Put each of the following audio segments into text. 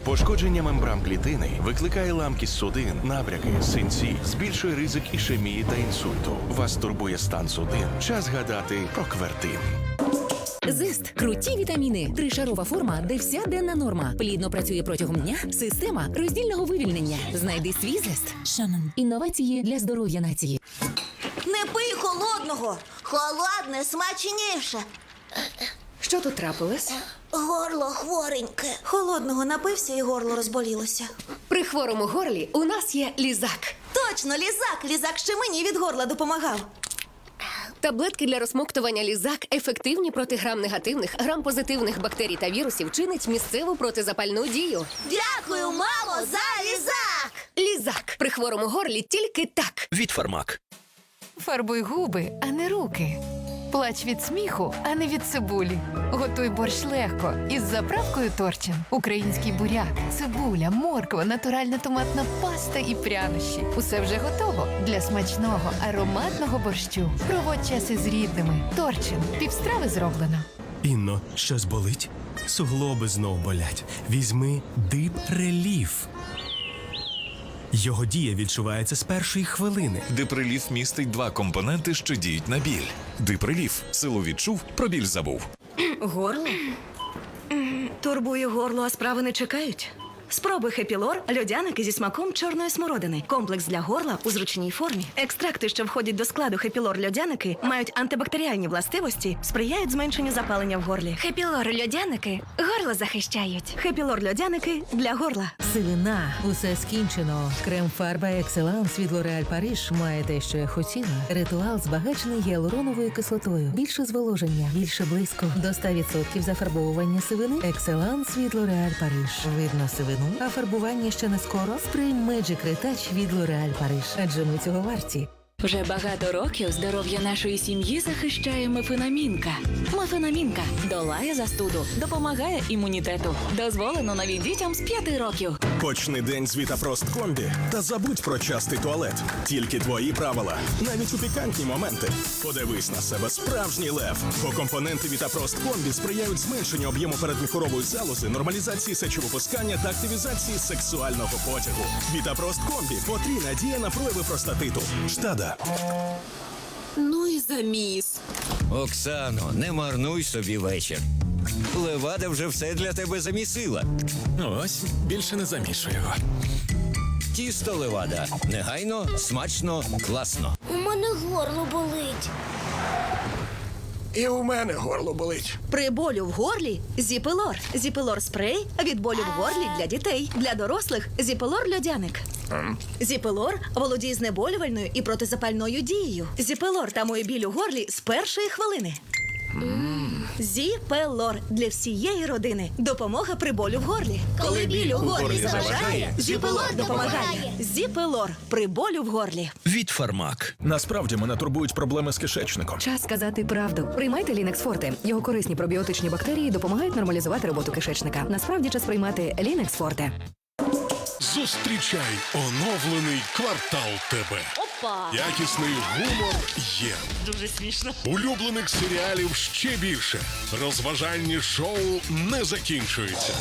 Пошкодження мембран клітини викликає ламкість судин, набряки, синці, збільшує ризик ішемії та інсульту. Вас турбує стан судин. Час гадати про квертин. Зест круті вітаміни. Тришарова форма, де вся денна норма. Плідно працює протягом дня. Система роздільного вивільнення. Знайди свій зест. Шанон. Інновації для здоров'я нації. Не пий холодного. Холодне смачніше. Що тут трапилось? Горло хвореньке. Холодного напився і горло розболілося. При хворому горлі у нас є лізак. Точно, лізак. Лізак ще мені від горла допомагав. Таблетки для розмоктування лізак ефективні проти грам негативних, грам позитивних бактерій та вірусів чинить місцеву протизапальну дію. Дякую, мамо, за лізак. Лізак при хворому горлі тільки так. Від Фармак. Фарбуй губи, а не руки. Плач від сміху, а не від цибулі. Готуй борщ легко із заправкою Торчин. Український буряк, цибуля, морква, натуральна томатна паста і прянощі. Усе вже готово для смачного ароматного борщу. Проводь час із рідними. Торчин. Півстрави зроблено. Інно, щось болить? Суглоби знов болять. Візьми дип реліф. Його дія відчувається з першої хвилини. Диприліф містить два компоненти, що діють на біль. Диприліф силу відчув, про біль забув. Горло? Турбує горло, а справи не чекають. Спробуй хепілор, льодяники зі смаком чорної смородини. Комплекс для горла у зручній формі. Екстракти, що входять до складу хепілор льодяники, мають антибактеріальні властивості, сприяють зменшенню запалення в горлі. Хепілор льодяники горло захищають. Хепілор льодяники для горла. Сивина, усе скінчено. Крем фарба Екселанс від L'Oréal Париж має те, що я хотіла. Ритуал збагачений гіалуроновою кислотою. Більше зволоження, більше блиску. До 100% зафарбовування сивини. Екселанс від L'Oréal Париж. Видно сивину, а фарбування ще не скоро. Спрей Magic Retouch від L'Oréal Париж. Адже ми цього варті. Вже багато років здоров'я нашої сім'ї захищає мефенамінка. Мефенамінка долає застуду, допомагає імунітету. Дозволено навіть дітям з 5 років. Почни день з Вітапрост Комбі та забудь про частий туалет. Тільки твої правила, навіть у пікантні моменти. Подивись на себе справжній лев. Бо компоненти Вітапрост Комбі сприяють зменшенню об'єму передміхорової залози, нормалізації сечовипускання та активізації сексуального потягу. Вітапрост Комбі потрійна дія на прояви простатиту. Штада. Ну і заміс. Оксано, не марнуй собі вечір. Левада вже все для тебе замісила. Ось, більше не замішую. Тісто левада. Негайно, смачно, класно. У мене горло болить. І у мене горло болить. При болю в горлі зіпелор. Зіпелор спрей від болю в горлі для дітей. Для дорослих зіпелор льодяник. Зіпелор володіє знеболювальною і протизапальною дією. Зіпелор тамує біль у горлі з першої хвилини. Зіпелор для всієї родини. Допомога при болю в горлі. Коли біль у горлі заважає, зіпелор допомагає. Зіпелор при болю в горлі. Від Фармак. Насправді мене турбують проблеми з кишечником. Час сказати правду. Приймайте Лінекс Форте. Його корисні пробіотичні бактерії допомагають нормалізувати роботу кишечника. Насправді час приймати Лінекс Форте. Зустрічай оновлений квартал ТБ. Опа! Якісний гумор є. Дуже смішно. Улюблених серіалів ще більше. Розважальні шоу не закінчуються.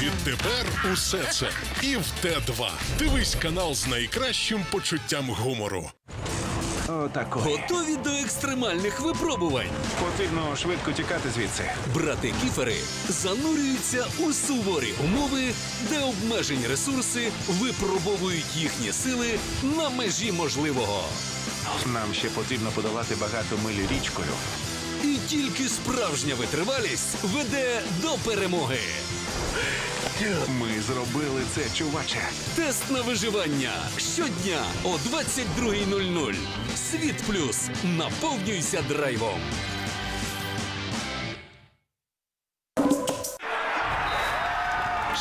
Відтепер усе це і в Т2. Дивись канал з найкращим почуттям гумору. Готові до екстремальних випробувань. Потрібно швидко тікати звідси. Брати кіфери занурюються у суворі умови, де обмежені ресурси випробовують їхні сили на межі можливого. Нам ще потрібно подолати багато милі річкою. І тільки справжня витривалість веде до перемоги. Ми зробили це, чуваче. Тест на виживання щодня о 22.00. Світ плюс наповнюйся драйвом.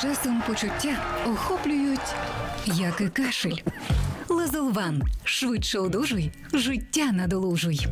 Часом почуття охоплюють, як і кашель. Лазолван. Швидше одужуй, життя надолужуй.